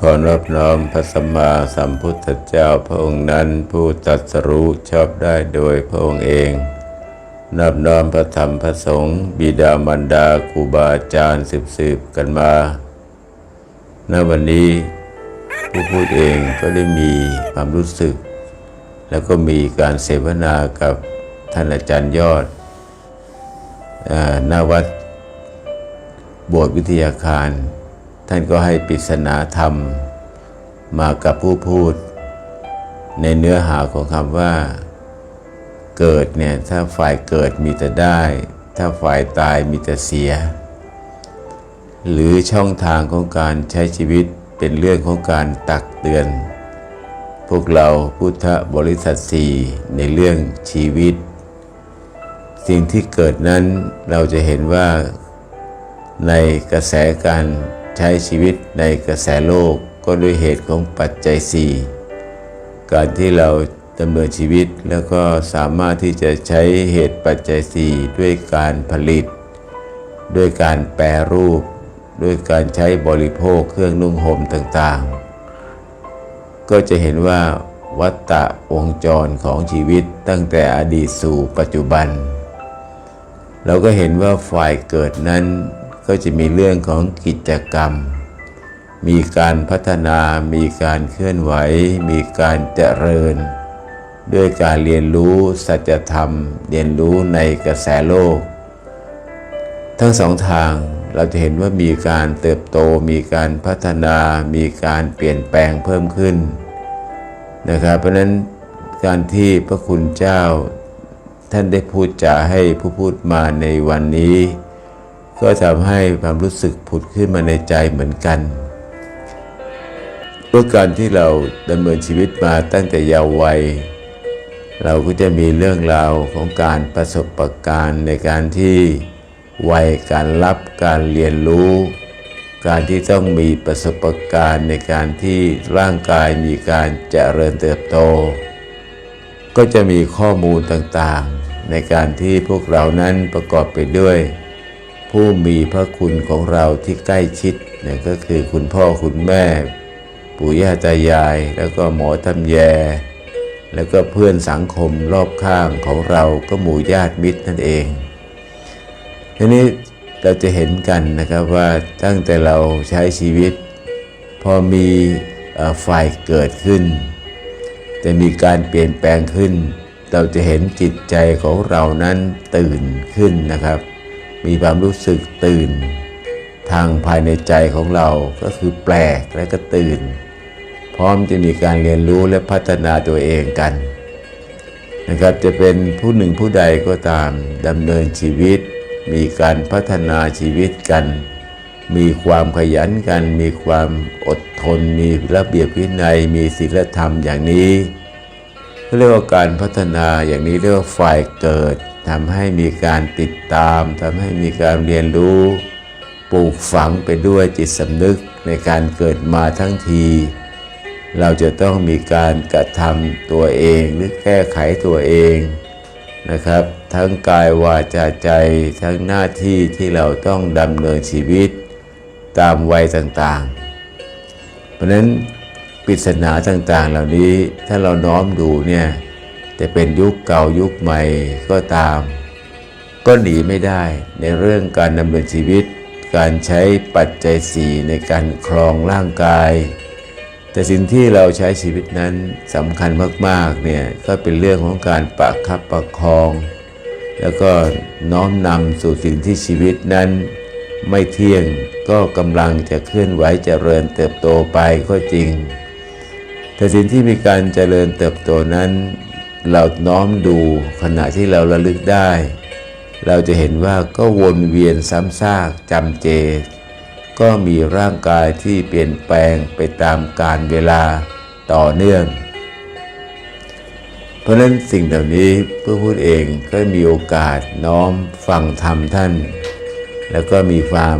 ขอนอบน้อมพระสัมมาสัมพุทธเจ้าพระองค์นั้นผู้ตรัสรู้ชอบได้โดยพระองค์เอง นอบน้อมพระธรรมพระสงฆ์บิดามารดาครูบาอาจารย์สืบสืบๆกันมา ณ วันนี้ผู้พูดเองก็ได้มีความรู้สึก แล้วก็มีการเสวนากับท่านอาจารย์ยอดอ่าณวัดโบสถ์วิทยาคาร ท่านก็ให้ปริศนาธรรมมากับผู้พูด ในเนื้อหาของคำว่า เกิดเนี่ยถ้าฝ่ายเกิดมีแต่ได้ ถ้าฝ่ายตายมีแต่เสีย หรือช่องทางของการใช้ชีวิตเป็นเรื่องของการตักเตือน พวกเราพุทธบริษัทสี่ในเรื่องชีวิต สิ่งที่เกิดนั้นเราจะเห็นว่าในกระแสการ ใช้ชีวิตในกระแสโลกก็ด้วยเหตุของปัจจัยสี่การที่เราดำเนินชีวิตแล้วก็สามารถที่จะใช้เหตุปัจจัยสี่ด้วยการผลิต ด้วยการแปรรูป ด้วยการใช้บริโภคเครื่องนุ่งห่มต่างๆ ก็จะเห็นว่าวัฏฏะวงจรของชีวิตตั้งแต่อดีตสู่ปัจจุบัน เราก็เห็นว่าฝ่ายเกิดนั้น ก็จะมีเรื่องของกิจกรรม มีการพัฒนา มีการเคลื่อนไหว มีการเจริญ ด้วยการเรียนรู้สัจธรรม เรียนรู้ในกระแสโลก ทั้งสองทางเราจะเห็นว่ามีการเติบโต มีการพัฒนา มีการเปลี่ยนแปลงเพิ่มขึ้นนะครับเพราะนั้นการที่พระคุณเจ้าท่านได้พูดจาให้ผู้พูดมาในวันนี้ ก็ทำให้ความรู้สึกผุดขึ้นมาในใจเหมือนกันเพราะการที่เราดำเนินชีวิตมาตั้งแต่เยาว์วัย เราก็จะมีเรื่องราวของการประสบประการณ์ในการที่วัยการรับการเรียนรู้ การที่ต้องมีประสบะการณ์ในการที่ร่างกายมีการเจริญเติบโต ก็จะมีข้อมูลต่างๆ ในการที่พวกเรานั้นประกอบไปด้วย ผู้มีพระคุณของเราที่ใกล้ชิดเนี่ยก็คือคุณพ่อคุณแม่ ปู่ย่าตายาย แล้วก็หมอทำแย แล้วก็เพื่อนสังคมรอบข้างของเราก็หมู่ญาติมิตรนั่นเอง ทีนี้เราจะเห็นกันนะครับว่าตั้งแต่เราใช้ชีวิต พอมีเอ่อฝ่ายเกิดขึ้น จะมีการเปลี่ยนแปลงขึ้น เราจะเห็นจิตใจของเรานั้นตื่นขึ้นนะครับ มีความรู้สึกตื่น ทางภายในใจของเราก็คือแปลกและก็ตื่น พร้อมจะมีการเรียนรู้และพัฒนาตัวเองกันนะครับจะเป็นผู้หนึ่งผู้ใดก็ตามดำเนินชีวิต มีการพัฒนาชีวิตกัน มีความขยันกัน มีความอดทน มีระเบียบวินัย มีศีลธรรมอย่างนี้เรียกว่าการพัฒนาอย่างนี้เรียกว่าฝ่ายเกิด ทำให้มีการติดตามทำให้มีการเรียนรู้ ปลูกฝังไปด้วยจิตสำนึกในการเกิดมาทั้งที เราจะต้องมีการกระทำตัวเองหรือแก้ไขตัวเองนะครับ ทั้งกายวาจาใจทั้งหน้าที่ที่เราต้องดำเนินชีวิตตามวัยต่างๆ เพราะฉะนั้นปริศนาต่างๆ เหล่านี้ถ้าเราน้อมดูเนี่ย จะเป็นยุคเก่ายุคใหม่ก็ตาม ก็หนีไม่ได้ในเรื่องการดำเนินชีวิต การใช้ปัจจัยสี่ในการครองร่างกาย แต่สิ่งที่เราใช้ชีวิตนั้นสำคัญมากๆเนี่ยก็เป็นเรื่องของการประคับประคอง แล้วก็น้อมนำสู่สิ่งที่ชีวิตนั้น ไม่เที่ยงก็กำลังจะเคลื่อนไหวเจริญเติบโตไปก็จริง แต่สิ่งที่มีการเจริญเติบโตนั้น เราน้อมดูขณะที่เราระลึกได้ เราจะเห็นว่าก็วนเวียนซ้ำซากจำเจ ก็มีร่างกายที่เปลี่ยนแปลงไปตามกาลเวลาต่อเนื่อง เพราะฉะนั้นสิ่งเหล่านี้เพื่อพูดเองก็มีโอกาสน้อมฟังธรรมท่าน แล้วก็มีความ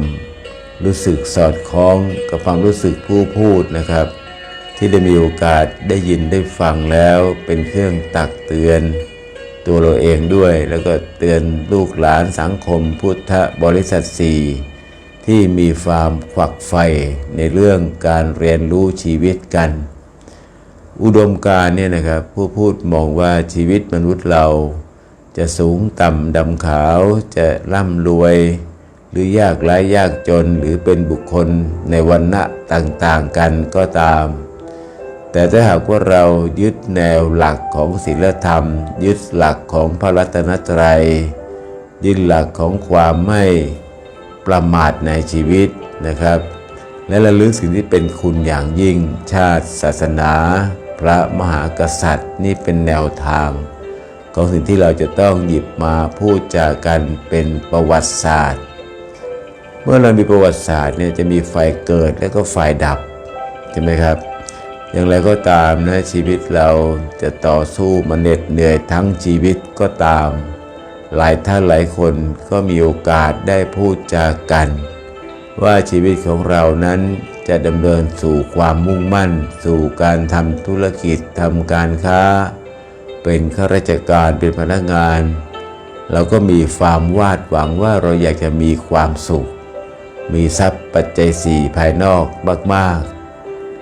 รู้สึกสอดคล้องกับความรู้สึกผู้พูดนะครับ ที่ได้มีโอกาสได้ยินได้ฟังแล้วเป็นเครื่องตักเตือน ตัวเราเองด้วย แล้วก็เตือนลูกหลานสังคมพุทธบริษัทสี่ที่มีความขวักใฝ่ในเรื่องการเรียนรู้ชีวิตกัน อุดมการเนี่ยนะครับ ผู้พูดมองว่าชีวิตมนุษย์เราจะสูงต่ำดำขาวจะร่ำรวย หรือยากไร้ยากจนหรือเป็นบุคคลในวันณะต่างๆกันก็ตาม แต่ถ้าหากว่าเรายึดแนวหลักของศีลธรรม ยึดหลักของพระรัตนตรัย ยึดหลักของความไม่ประมาทในชีวิตนะครับ และระลึกสิ่งที่เป็นคุณอย่างยิ่ง ชาติ ศาสนา พระมหากษัตริย์นี่เป็นแนวทาง ของสิ่งที่เราจะต้องหยิบมาพูดจากันเป็นประวัติศาสตร์ เมื่อเรามีประวัติศาสตร์เนี่ยจะมีไฟเกิดและก็ไฟดับใช่ไหมครับ อย่างไรก็ตามนะชีวิตเราจะต่อสู้มาเหน็ดเหนื่อยทั้งชีวิตก็ตาม หลายท่านหลายคนก็มีโอกาสได้พูดจากัน ว่าชีวิตของเรานั้นจะดำเนินสู่ความมุ่งมั่น สู่การทำธุรกิจทำการค้า เป็นข้าราชการเป็นพนักงาน เราก็มีความวาดหวังว่าเราอยากจะมีความสุข มีทรัพย์ปัจจัยสี่ภายนอกมากๆ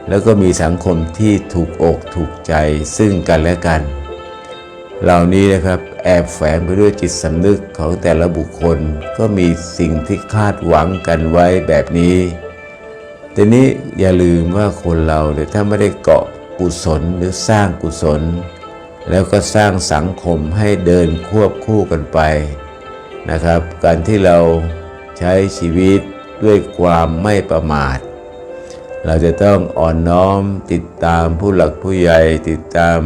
แล้วก็มีสังคมที่ถูกอกถูกใจซึ่งกันและกัน เหล่านี้นะครับแอบแฝงไปด้วยจิตสำนึกของแต่ละบุคคลก็มีสิ่งที่คาดหวังกันไว้แบบนี้แต่นี้อย่าลืมว่าคนเราเนี่ยถ้าไม่ได้เกาะกุศลหรือสร้างกุศล แล้วก็สร้างสังคมให้เดินควบคู่กันไปนะครับ การที่เราใช้ชีวิตด้วยความไม่ประมาท เราจะต้องอ่อนน้อมติดตามผู้หลักผู้ใหญ่ติดตาม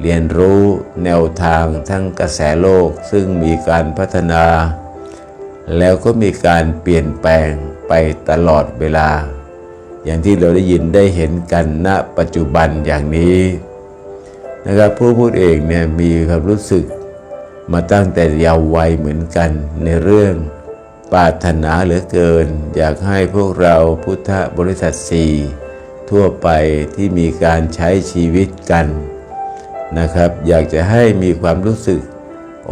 เรียนรู้แนวทางทั้งกระแสโลกซึ่งมีการพัฒนา แล้วก็มีการเปลี่ยนแปลงไปตลอดเวลา อย่างที่เราได้ยินได้เห็นกันณปัจจุบันอย่างนี้นะครับผู้พูดเองเนี่ยมีความรู้สึกมาตั้งแต่เยาว์วัยเหมือนกันในเรื่อง ปรารถนาเหลือเกิน อยากให้พวกเราพุทธบริษัทสี่ทั่วไปที่มีการใช้ชีวิตกันนะครับ อยากจะให้มีความรู้สึก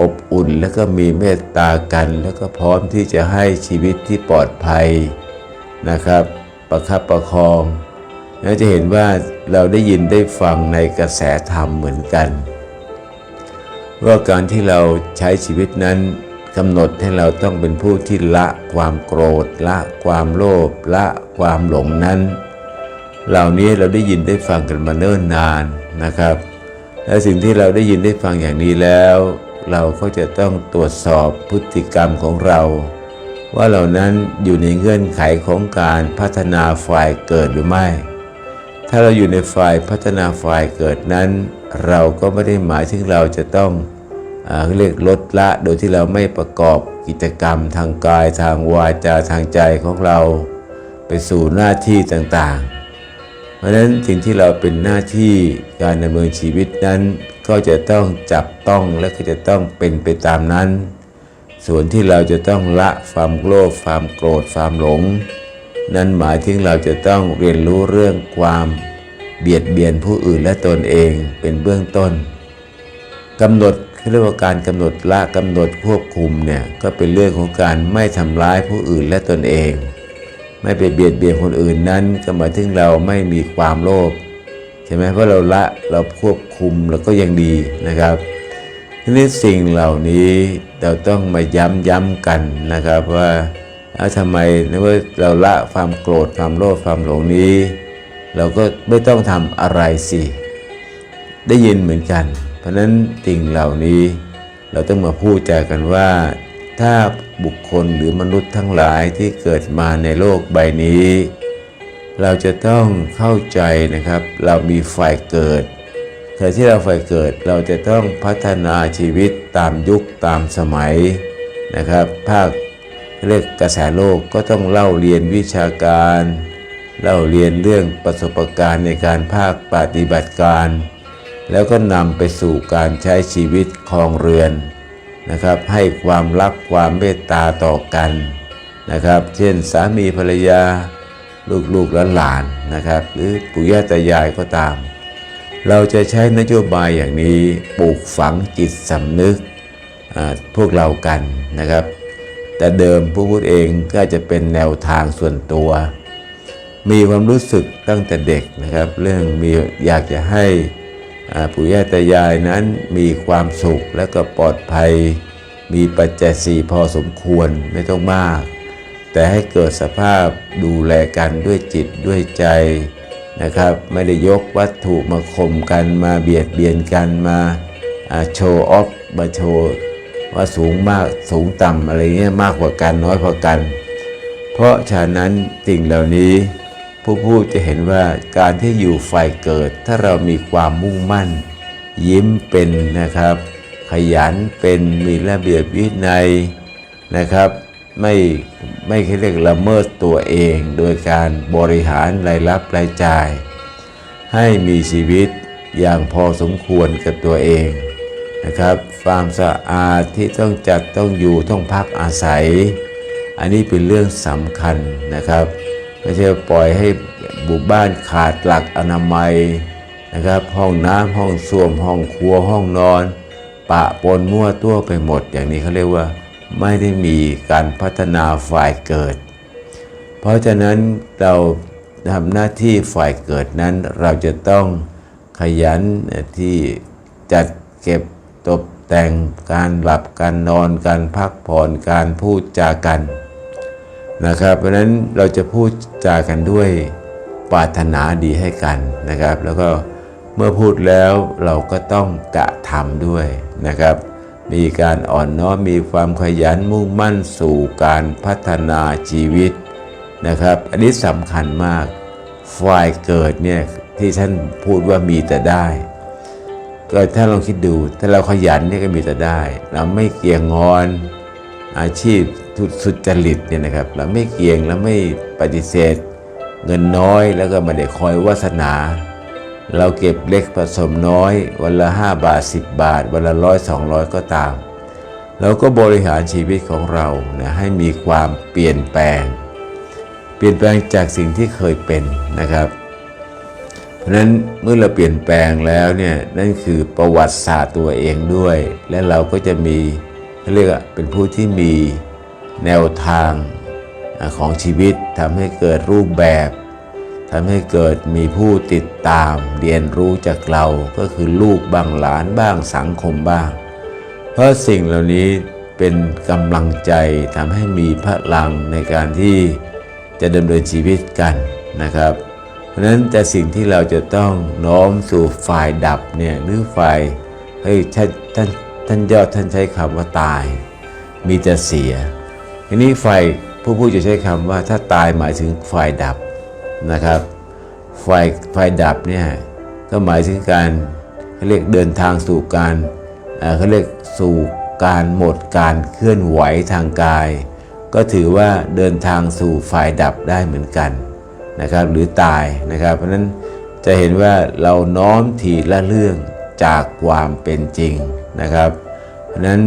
อบอุ่นแล้วก็มีเมตตากัน แล้วก็พร้อมที่จะให้ชีวิตที่ปลอดภัยนะครับ ประคับประคองแล้วจะเห็นว่าเราได้ยินได้ฟังในกระแสธรรมเหมือนกัน ว่าการที่เราใช้ชีวิตนั้น กำหนดให้เราต้องเป็นผู้ที่ละความโกรธ ละความโลภละความหลงนั้น เหล่านี้เราได้ยินได้ฟังกันมาเนิ่นนานนะครับ และสิ่งที่เราได้ยินได้ฟังอย่างนี้แล้ว เราก็จะต้องตรวจสอบพฤติกรรมของเรา ว่าเหล่านั้นอยู่ในเงื่อนไขของการพัฒนาฝ่ายเกิดหรือไม่ ถ้าเราอยู่ในฝ่ายพัฒนาฝ่ายเกิดนั้น เราก็ไม่ได้หมายถึงเราจะต้อง เรียกลดละโดยที่เราไม่ประกอบกิจกรรมทางกายทางวาจาทางใจของเราไปสู่หน้าที่ต่างๆ เพราะฉะนั้นสิ่งที่เราเป็นหน้าที่การดำเนินชีวิตนั้น ก็จะต้องจับต้องและก็จะต้องเป็นไปตามนั้น ส่วนที่เราจะต้องละความโลภความโกรธความหลง นั่นหมายถึงเราจะต้องเรียนรู้เรื่องความเบียดเบียนผู้อื่นและตนเองเป็นเบื้องต้นกำหนด เรียกว่าการกำหนดละกำหนดควบคุมเนี่ยก็เป็นเรื่องของการไม่ทำร้ายผู้อื่นและตนเอง ไม่ไปเบียดเบียนคนอื่นนั้นก็หมายถึงเราไม่มีความโลภใช่ไหมเพราะเราละเราควบคุมแล้วก็ยังดีนะครับทีนี้สิ่งเหล่านี้เราต้องมาย้ำย้ำกันนะครับว่าทำไมนว่าเราละความโกรธความโลภความหลงนี้ เราก็ไม่ต้องทำอะไรสิ ได้ยินเหมือนกัน เพราะฉะนั้นสิ่งเหล่านี้เราต้องมาพูดจากันว่า ถ้าบุคคลหรือมนุษย์ทั้งหลายที่เกิดมาในโลกใบนี้ เราจะต้องเข้าใจนะครับ เรามีฝ่ายเกิดแต่ที่เราฝ่ายเกิดเราจะต้องพัฒนาชีวิตตามยุคตามสมัยนะครับ ภาคเรียกกระแสโลกก็ต้องเล่าเรียนวิชาการ เล่าเรียนเรื่องประสบการณ์ในการภาคปฏิบัติการ แล้วก็นำไปสู่การใช้ชีวิตครองเรือนนะครับ ให้ความรักความเมตตาต่อกันนะครับ เช่นสามีภรรยาลูกๆและหลานนะครับ หรือปู่ย่าตายายก็ตาม เราจะใช้นโยบายอย่างนี้ปลูกฝังจิตสำนึกพวกเรากันนะครับ แต่เดิมผู้พูดเองก็จะเป็นแนวทางส่วนตัว มีความรู้สึกตั้งแต่เด็กนะครับ เรื่องมีอยากจะให้ ปู่ย่าตายายนั้นมีความสุขและก็ปลอดภัย มีปัจจัยสี่พอสมควรไม่ต้องมาก แต่ให้เกิดสภาพดูแลกันด้วยจิตด้วยใจนะครับ ไม่ได้ยกวัตถุมาข่มกันมาเบียดเบียนกันมาโชว์ออฟมาโชว์ว่าสูงมากสูงต่ำอะไรเงี้ยมากกว่ากันน้อยกว่ากัน เพราะฉะนั้นสิ่งเหล่านี้ ผู้พูดจะเห็นว่าการที่อยู่ฝ่ายเกิด ถ้าเรามีความมุ่งมั่น ยิ้มเป็นนะครับ ขยันเป็นมีระเบียบวินัยนะครับ ไม่ไม่เรียกละเมิดตัวเอง โดยการบริหารรายรับรายจ่าย ให้มีชีวิตอย่างพอสมควรกับตัวเองนะครับความสะอาดที่ต้องจัดต้องอยู่ต้องพักอาศัย อันนี้เป็นเรื่องสำคัญนะครับ ไม่ใช่ปล่อยให้บุบ้านขาดหลักอนามัยนะครับ ห้องน้ำห้องส้วมห้องครัวห้องนอน ปะปนมั่วตัวไปหมด อย่างนี้เขาเรียกว่าไม่ได้มีการพัฒนาฝ่ายเกิด เพราะฉะนั้นเราทำหน้าที่ฝ่ายเกิดนั้นเราจะต้องขยันที่จัดเก็บตกแต่งการหลับการนอนการพักผ่อนการพูดจากัน นะครับ เพราะนั้นเราจะพูดจากันด้วยปรารถนาดีให้กันนะครับ แล้วก็เมื่อพูดแล้วเราก็ต้องกระทำด้วยนะครับ มีการอ่อนน้อมมีความขยันมุ่งมั่นสู่การพัฒนาชีวิตนะครับ อันนี้สำคัญมากฝ่ายเกิดเนี่ยที่ท่านพูดว่ามีแต่ได้ ก็ถ้าลองคิดดู ถ้าเราขยันเนี่ยก็มีแต่ได้ เราไม่เกี่ยงงอนอาชีพ สุจริตเนี่ยนะครับเราไม่เกี่ยงและไม่ปฏิเสธ เงินน้อยแล้วก็ไม่ได้คอยวาสนา เราเก็บเล็กผสมน้อย วันละ 5 บาท 10 บาท วันละร้อยสองร้อยก็ตามเราก็บริหารชีวิตของเรานะให้มีความเปลี่ยนแปลง เปลี่ยนแปลงจากสิ่งที่เคยเป็นนะครับ เพราะนั้นเมื่อเราเปลี่ยนแปลงแล้วเนี่ยนั่นคือประวัติศาสตร์ตัวเองด้วย และเราก็จะมีเขาเรียกเป็นผู้ที่มี แนวทางของชีวิตทำให้เกิดรูปแบบทำให้เกิดมีผู้ติดตาม เรียนรู้จากเราก็คือลูกบ้างหลานบ้างสังคมบ้าง เพราะสิ่งเหล่านี้เป็นกำลังใจทำให้มีพลังในการที่จะดำเนินชีวิตกันนะครับ เพราะฉะนั้นแต่สิ่งที่เราจะต้องน้อมสู่ฝ่ายดับเนี่ยหรือฝ่ายเฮ้ยท่านท่านท่านยอดท่านใช้คำว่าตาย มีแต่เสีย ทีนี้ฝ่ายผู้พูดจะใช้คำว่าถ้าตายหมายถึงฝ่ายดับนะครับฝ่ายฝ่ายดับเนี่ยก็หมายถึงการเขาเรียกเดินทางสู่การเขาเรียกสู่การหมดการเคลื่อนไหวทางกาย ก็ถือว่าเดินทางสู่ฝ่ายดับได้เหมือนกันนะครับหรือตายนะครับ เพราะฉะนั้นจะเห็นว่าเราน้อมทีละเรื่องจากความเป็นจริงนะครับ เพราะฉะนั้น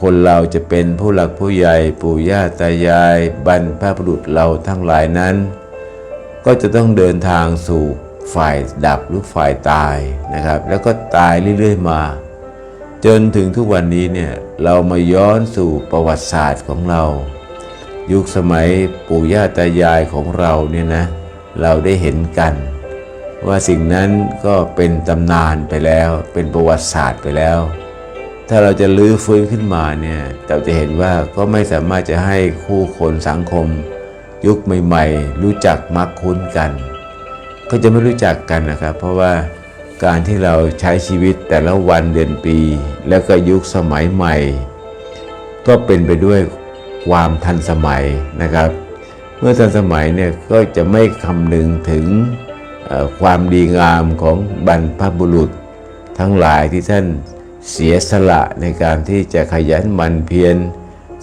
คนเราจะเป็นผู้หลักผู้ใหญ่ปู่ย่าตายาย บรรพบุรุษเราทั้งหลายนั้น ก็จะต้องเดินทางสู่ฝ่ายดับหรือฝ่ายตายนะครับ แล้วก็ตายเรื่อยๆมา จนถึงทุกวันนี้เนี่ยเรามาย้อนสู่ประวัติศาสตร์ของเรา ยุคสมัยปู่ย่าตายายของเราเนี่ยนะเราได้เห็นกัน ว่าสิ่งนั้นก็เป็นตำนานไปแล้ว เป็นประวัติศาสตร์ไปแล้ว ถ้าเราจะลื้อฟื้นขึ้นมาเนี่ยเราจะเห็นว่าก็ไม่สามารถจะให้คู่คนสังคม ยุคใหม่ ๆ รู้จักมักคุ้นกัน ก็จะไม่รู้จักกันนะครับ เพราะว่าการที่เราใช้ชีวิตแต่ละวันเดือนปี แล้วก็ยุคสมัยใหม่ ก็เป็นไปด้วยความทันสมัยนะครับ เมื่อทันสมัยเนี่ยก็จะไม่คำนึงถึงความดีงามของบรรพบุรุษ ทั้งหลายที่ท่าน เสียสละในการที่จะขยันหมั่นเพียร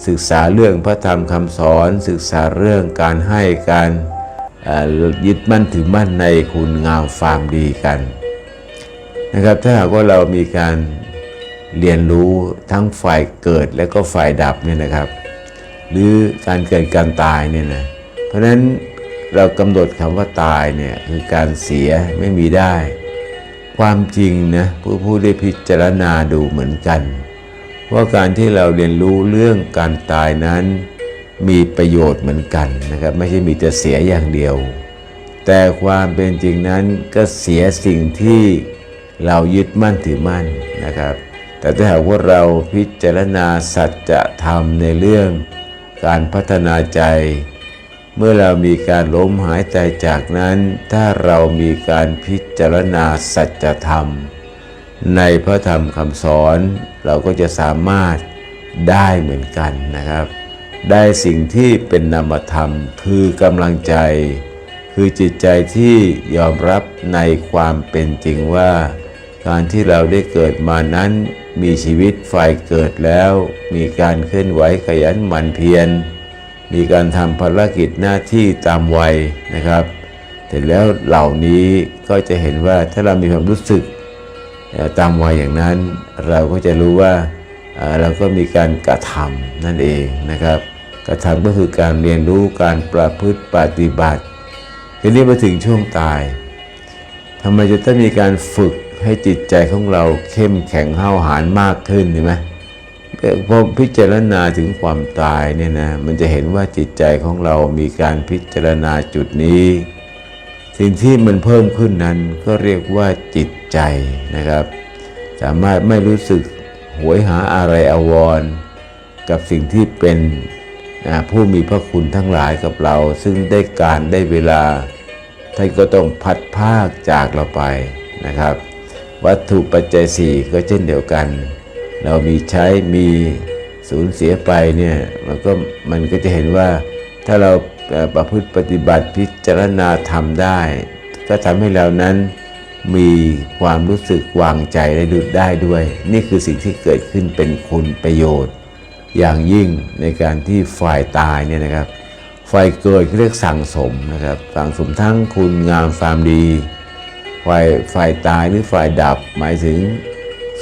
ศึกษาเรื่องพระธรรมคำสอน ศึกษาเรื่องการให้การยึดมั่นถือมั่นในคุณงามความดีกันนะครับถ้าหากว่าเรามีการเรียนรู้ทั้งฝ่ายเกิดและก็ฝ่ายดับเนี่ยนะครับ หรือการเกิดการตายเนี่ยนะเพราะฉะนั้นเรากำหนดคำว่าตายเนี่ยคือการเสียไม่มีได้ ความจริงนะผู้ผู้ได้พิจารณาดูเหมือนกัน ว่าการที่เราเรียนรู้เรื่องการตายนั้น มีประโยชน์เหมือนกันนะครับ ไม่ใช่มีแต่เสียอย่างเดียว แต่ความเป็นจริงนั้นก็เสียสิ่งที่เรายึดมั่นถือมั่นนะครับ แต่ถ้าหากว่าเราพิจารณาสัจธรรมในเรื่องการพัฒนาใจ เมื่อเรามีการล้มหายใจจากนั้น ถ้าเรามีการพิจารณาสัจธรรม ในพระธรรมคำสอนเราก็จะสามารถได้เหมือนกันนะครับ ได้สิ่งที่เป็นนามธรรมคือกำลังใจ คือจิตใจที่ยอมรับในความเป็นจริงว่า การที่เราได้เกิดมานั้นมีชีวิตฝ่ายเกิดแล้ว มีการเคลื่อนไหวขยันหมั่นเพียร มีการทำภารกิจหน้าที่ตามวัยนะครับแต่แล้วเหล่านี้ก็จะเห็นว่าถ้าเรามีความรู้สึกตามวัยอย่างนั้น เราก็จะรู้ว่าเราก็มีการกระทำนั่นเองนะครับ กระทำก็คือการเรียนรู้การประพฤติปฏิบัติ ทีนี้มาถึงช่วงตายทำไมจะต้องมีการฝึกให้จิตใจของเราเข้มแข็งเห้าหาญมากขึ้นใช่ไหม พอพิจารณาถึงความตายเนี่ยนะมันจะเห็นว่าจิตใจของเรามีการพิจารณาจุดนี้ สิ่งที่มันเพิ่มขึ้นนั้นก็เรียกว่าจิตใจนะครับ สามารถไม่รู้สึกหวยหาอะไรอาวร กับสิ่งที่เป็นผู้มีพระคุณทั้งหลายกับเรา ซึ่งได้การได้เวลาท่านก็ต้องพัดภาคจากเราไปนะครับ วัตถุปัจจัยสี่ก็เช่นเดียวกัน เรามีใช้มีสูญเสียไปเนี่ยมันก็มันก็จะเห็นว่าถ้าเราประพฤติปฏิบัติพิจารณาทำได้ ก็ทำให้เรานั้นมีความรู้สึกวางใจได้ดูได้ด้วย นี่คือสิ่งที่เกิดขึ้นเป็นคุณประโยชน์ อย่างยิ่งในการที่ฝ่ายตายเนี่ยนะครับ ฝ่ายเกิดเรียกสั่งสมนะครับสั่งสมทั้งคุณงามความดี ฝ่ายฝ่ายตายหรือฝ่ายดับหมายถึง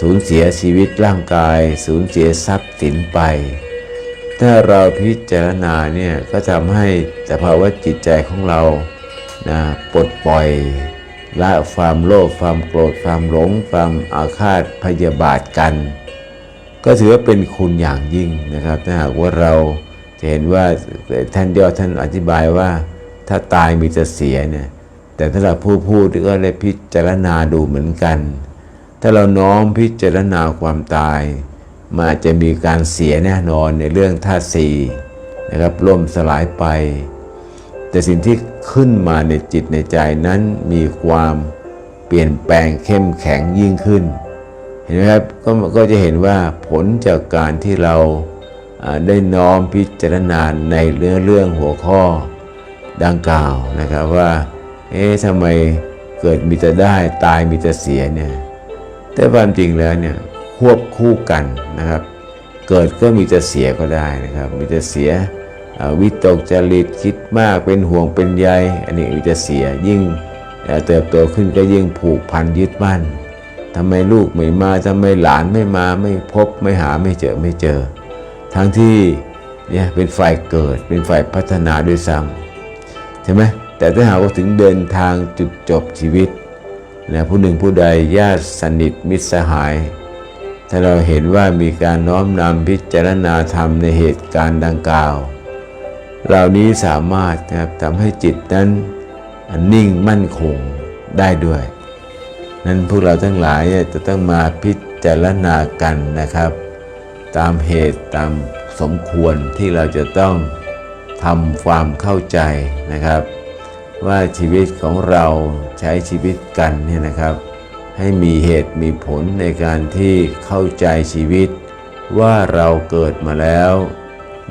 สูญเสียชีวิตร่างกาย สูญเสียทรัพย์สินไป ถ้าเราพิจารณาเนี่ยก็ทำให้สภาวะจิตใจของเรานะปลดปล่อยละความโลภความโกรธความหลงความอาฆาตพยาบาทกัน ก็ถือว่าเป็นคุณอย่างยิ่งนะครับถ้าหากว่าเราจะเห็นว่าท่านยอดท่านอธิบายว่าถ้าตายมีจะเสียเนี่ยแต่ถ้าเราผู้พูดก็ได้พิจารณาดูเหมือนกัน ถ้าเราน้อมพิจารณาความตายมันอาจจะมีการเสียแน่นอนในเรื่องธาตุสี่นะครับล่มสลายไป แต่สิ่งที่ขึ้นมาในจิตในใจนั้นมีความเปลี่ยนแปลงเข้มแข็งยิ่งขึ้น เห็นไหมครับก็ก็จะเห็นว่าผลจากการที่เราได้น้อมพิจารณาในเรื่องเรื่องหัวข้อดังกล่าวนะครับว่า เอ๊ะทำไมเกิดมีแต่ได้ตายมีแต่เสียเนี่ย แต่ความจริงแล้วเนี่ยควบคู่กันนะครับ เกิดก็มีแต่เสียก็ได้นะครับ มีแต่เสียวิตกจริตคิดมากเป็นห่วงเป็นใยอันนี้มีแต่เสียยิ่งเอ่อเติบโตขึ้นก็ยิ่งผูกพันยึดมั่นทำไมลูกไม่มาทำไมหลานไม่มาไม่พบไม่หาไม่เจอไม่เจอ ทั้งที่เนี่ยเป็นฝ่ายเกิดเป็นฝ่ายพัฒนาด้วยซ้ำใช่ไหมแต่ถ้าหากว่าถึงเดินทางจุดจบชีวิต นะผู้หนึ่งผู้ใดญาติสนิทมิตรสหาย ถ้าเราเห็นว่ามีการน้อมนำพิจารณาธรรมในเหตุการณ์ดังกล่าว เหล่านี้สามารถนะครับทำให้จิตนั้นนิ่งมั่นคงได้ด้วย นั้นพวกเราทั้งหลายเนี่ยจะต้องมาพิจารณากันนะครับ ตามเหตุตามสมควรที่เราจะต้องทำความเข้าใจนะครับ ว่าชีวิตของเราใช้ชีวิตกันเนี่ยนะครับ ให้มีเหตุมีผลในการที่เข้าใจชีวิต ว่าเราเกิดมาแล้ว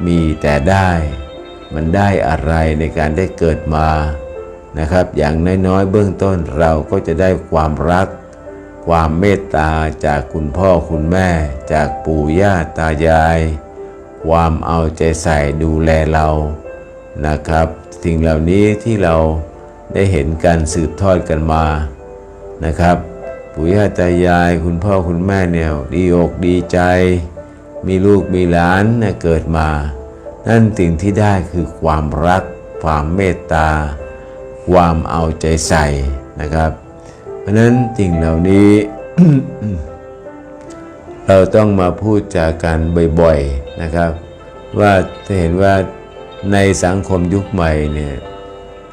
มีแต่ได้ มันได้อะไรในการได้เกิดมานะครับ อย่างน้อยๆเบื้องต้นเราก็จะได้ความรัก ความเมตตาจากคุณพ่อคุณแม่ จากปู่ย่าตายาย ความเอาใจใส่ดูแลเรานะครับ สิ่งเหล่านี้ที่เราได้เห็นการสืบทอดกันมานะครับ ปู่ย่าตายายคุณพ่อคุณแม่เนี่ยดีอกดีใจ มีลูกมีหลานเนี่ยเกิดมา นั่นสิ่งที่ได้คือความรัก ความเมตตา ความเอาใจใส่นะครับ เพราะฉะนั้นสิ่งเหล่านี้ เราต้องมาพูดจากันบ่อยๆนะครับ ว่าจะเห็นว่า ในสังคมยุคใหม่เนี่ย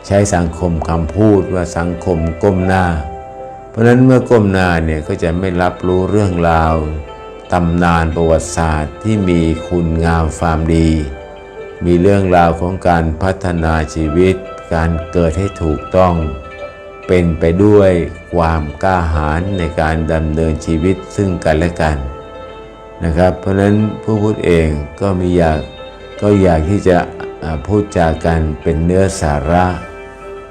ใช้สังคมคำพูดว่าสังคมก้มหน้า เพราะนั้นเมื่อก้มหน้าเนี่ยก็จะไม่รับรู้เรื่องราวตำนานประวัติศาสตร์ที่มีคุณงามความดี มีเรื่องราวของการพัฒนาชีวิต การเกิดให้ถูกต้อง เป็นไปด้วยความกล้าหาญในการดำเนินชีวิตซึ่งกันและกันนะครับ เพราะนั้นผู้พูดเองก็มีอยากก็อยากที่จะ พูดจากันเป็นเนื้อสาระ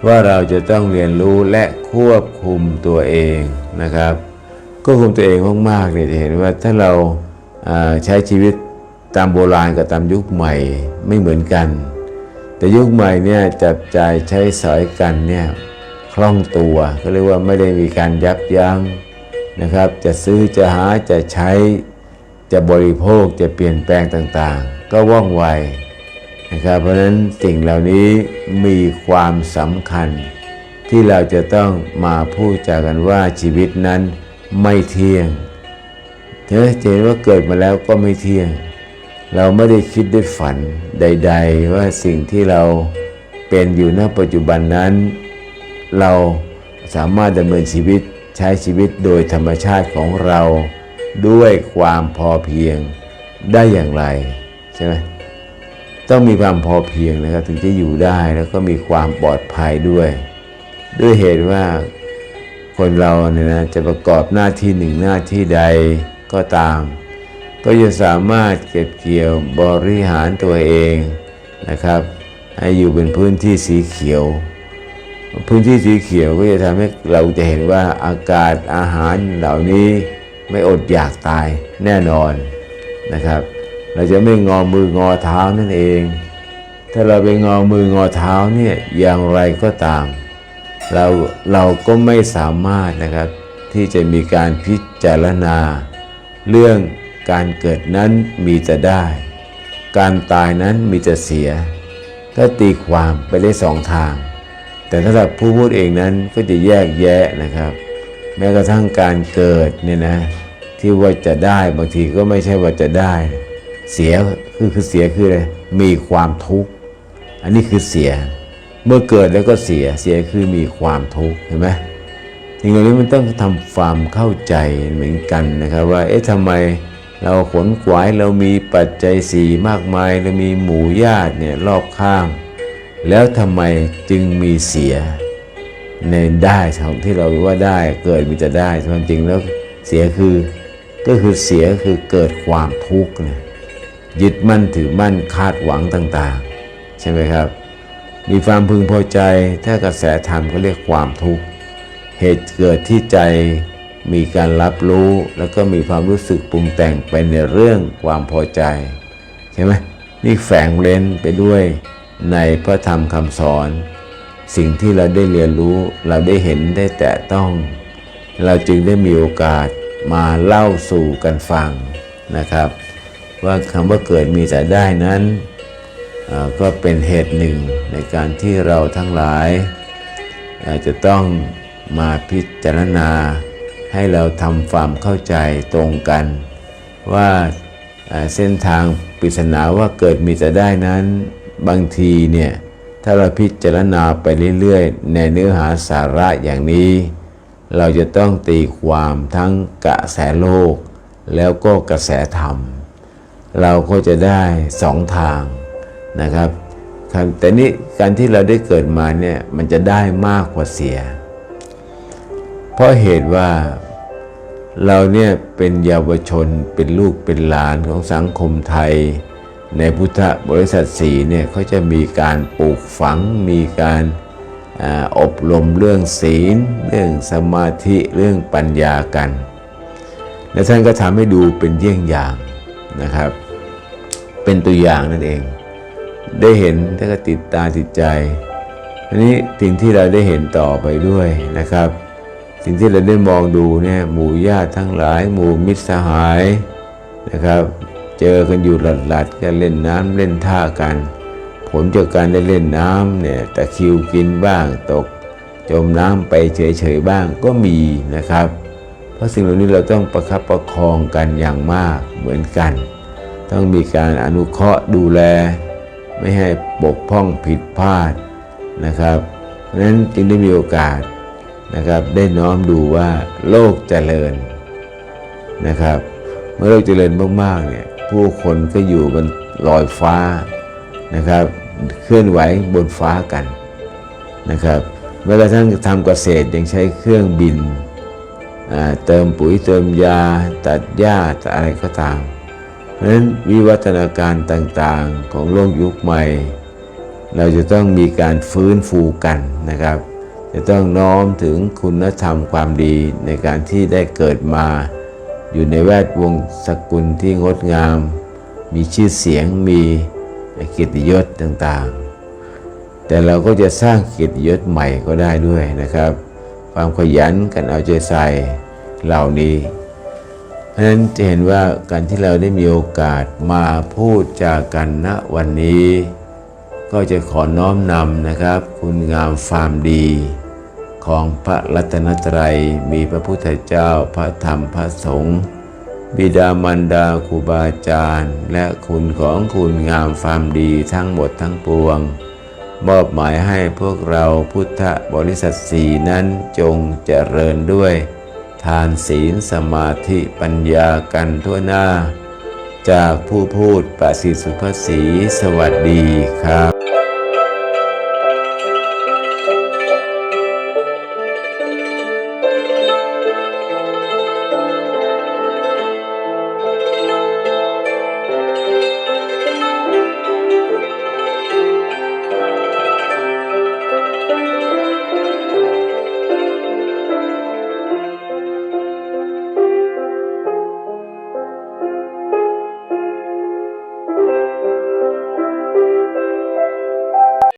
ว่าเราจะต้องเรียนรู้และควบคุมตัวเองนะครับควบคุมตัวเองมากๆเนี่ยจะเห็นว่าถ้าเราาใช้ชีวิตตามโบราณกับตามยุคใหม่ไม่เหมือนกัน แต่ยุคใหม่เนี่ยจับจ่ายใช้สอยกันเนี่ยคล่องตัวก็เรียกว่าไม่ได้มีการยับยั้งนะครับ จะซื้อจะหาจะใช้จะบริโภคจะเปลี่ยนแปลงต่างๆ ก็ว่องไว นะครับเพราะฉะนั้นสิ่งเหล่านี้มีความสำคัญ ที่เราจะต้องมาพูดจากันว่าชีวิตนั้นไม่เที่ยงเธอเห็นว่าเกิดมาแล้วก็ไม่เที่ยง เราไม่ได้คิดด้วยฝันใด ๆ ว่าสิ่งที่เราเป็นอยู่ณปัจจุบันนั้น เราสามารถดำเนินชีวิตใช้ชีวิตโดยธรรมชาติของเราด้วยความพอเพียงได้อย่างไรใช่ไหม ต้องมีความพอเพียงนะครับถึงจะอยู่ได้แล้วก็มีความปลอดภัยด้วย ด้วยเหตุว่าคนเราเนี่ยนะจะประกอบหน้าที่หนึ่งหน้าที่ใดก็ตาม ก็จะสามารถเก็บเกี่ยวบริหารตัวเองนะครับให้อยู่เป็นพื้นที่สีเขียว พื้นที่สีเขียวก็จะทำให้เราจะเห็นว่าอากาศอาหารเหล่านี้ไม่อดอยากตายแน่นอนนะครับ เราจะไม่งอมืองอเท้านั่นเอง ถ้าเราไปงอมืองอเท้าเนี่ยอย่างไรก็ตาม เราเราก็ไม่สามารถนะครับ ที่จะมีการพิจารณา เรื่องการเกิดนั้นมีแต่ได้ การตายนั้นมีแต่เสีย ก็ตีความไปได้สองทาง แต่ถ้าเราผู้พูดเองนั้นก็จะแยกแยะนะครับ แม้กระทั่งการเกิดเนี่ยนะที่ว่าจะได้บางทีก็ไม่ใช่ว่าจะได้ เสียคือคือเสียคืออะไรมีความทุกข์อันนี้คือเสีย เมื่อเกิดแล้วก็เสียเสียคือมีความทุกข์เห็นไหมสิ่งเหล่านี้มันต้องทำความเข้าใจเหมือนกันนะครับ ว่าเอ๊ะทำไมเราขนขวายเรามีปัจจัยสี่มากมายเรามีหมู่ญาติเนี่ยรอบข้าง แล้วทำไมจึงมีเสียในได้ของที่เราว่าได้เกิดมีแต่ได้ความจริงแล้วเสียคือก็คือเสียคือเกิดความทุกข์นะ ยึดมั่นถือมั่นคาดหวังต่างๆ ใช่ไหมครับ มีความพึงพอใจถ้ากระแสธรรมก็เรียกความทุกข์ เหตุเกิดที่ใจมีการรับรู้แล้วก็มีความรู้สึกปรุงแต่งไปในเรื่องความพอใจ ใช่ไหมนี่แฝงเล้นไปด้วยในพระธรรมคำสอน สิ่งที่เราได้เรียนรู้เราได้เห็นได้แตะต้อง เราจึงได้มีโอกาสมาเล่าสู่กันฟังนะครับ ว่าคำว่าเกิดมีแต่ได้นั้นก็เป็นเหตุหนึ่งในการที่เราทั้งหลายาจะต้องมาพิจารณาให้เราทำความเข้าใจตรงกัน ว่าเส้นทางปริศนาว่าเกิดมีแต่ได้นั้น บางทีเนี่ยถ้าเราพิจารณาไปเรื่อยๆ ในเนื้อหาสาระอย่างนี้ เราจะต้องตีความทั้งกระแสโลก แล้วก็กระแสธรรม เราก็จะได้สองทางนะครับแต่นี้การที่เราได้เกิดมาเนี่ยมันจะได้มากกว่าเสีย เพราะเหตุว่าเราเนี่ยเป็นเยาวชนเป็นลูกเป็นหลานของสังคมไทย ในพุทธบริษัทสีเนี่ยเขาจะมีการปลูกฝังมีการอบรมเรื่องศีล เรื่องสมาธิเรื่องปัญญากัน และท่านก็ทำให้ดูเป็นเยี่ยงอย่าง นะครับ เป็นตัวอย่างนั่นเอง ได้เห็นแล้วก็ติดตาติดใจอันนี้สิ่งที่เราได้เห็นต่อไปด้วยนะครับ สิ่งที่เราได้มองดูเนี่ยหมู่ญาติทั้งหลาย หมู่มิตรสหายนะครับ เจอกันอยู่หลัดๆกันเล่นน้ำเล่นท่ากัน ผลจากการได้เล่นน้ำเนี่ยตะคิวกินบ้างตก จมน้ำไปเฉยๆบ้างก็มีนะครับ เพราะสิ่งเหล่านี้เราต้องประคับประคองกันอย่างมากเหมือนกัน ต้องมีการอนุเคราะห์ดูแล ไม่ให้บกพร่องผิดพลาดนะครับ เพราะฉะนั้นจึงได้มีโอกาสนะครับได้น้อมดูว่าโลกเจริญนะครับ เมื่อโลกเจริญมากๆเนี่ยผู้คนก็อยู่บนลอยฟ้านะครับ เคลื่อนไหวบนฟ้ากันนะครับแม้กระทั่งทำเกษตรยังใช้เครื่องบิน เติมปุ๋ยเติมยา ตัดหญ้าตัดอะไรก็ตาม เพราะฉะนั้นวิวัฒนาการต่างๆของโลกยุคใหม่ เราจะต้องมีการฟื้นฟูกันนะครับ จะต้องน้อมถึงคุณธรรมความดีในการที่ได้เกิดมา อยู่ในแวดวงสกุลที่งดงาม มีชื่อเสียงมีเกียรติยศต่างๆ แต่เราก็จะสร้างเกียรติยศใหม่ก็ได้ด้วยนะครับ ความขยันกันเอาใจใส่เหล่านี้เพราะฉะนั้นจะเห็นว่าการที่เราได้มีโอกาสมาพูดจากันณวันนี้ ก็จะขอน้อมนำนะครับ คุณงามความดี ของพระรัตนตรัยมีพระพุทธเจ้าพระธรรมพระสงฆ์บิดามารดาครูบาอาจารย์ และคุณของคุณงามความดีทั้งหมดทั้งปวง มอบหมายให้พวกเราพุทธบริษัทสีนั้นจงเจริญด้วย ทานศีลสมาธิปัญญากันทั่วหน้า จากผู้พูดประสิทธิสุภาษีสวัสดีครับ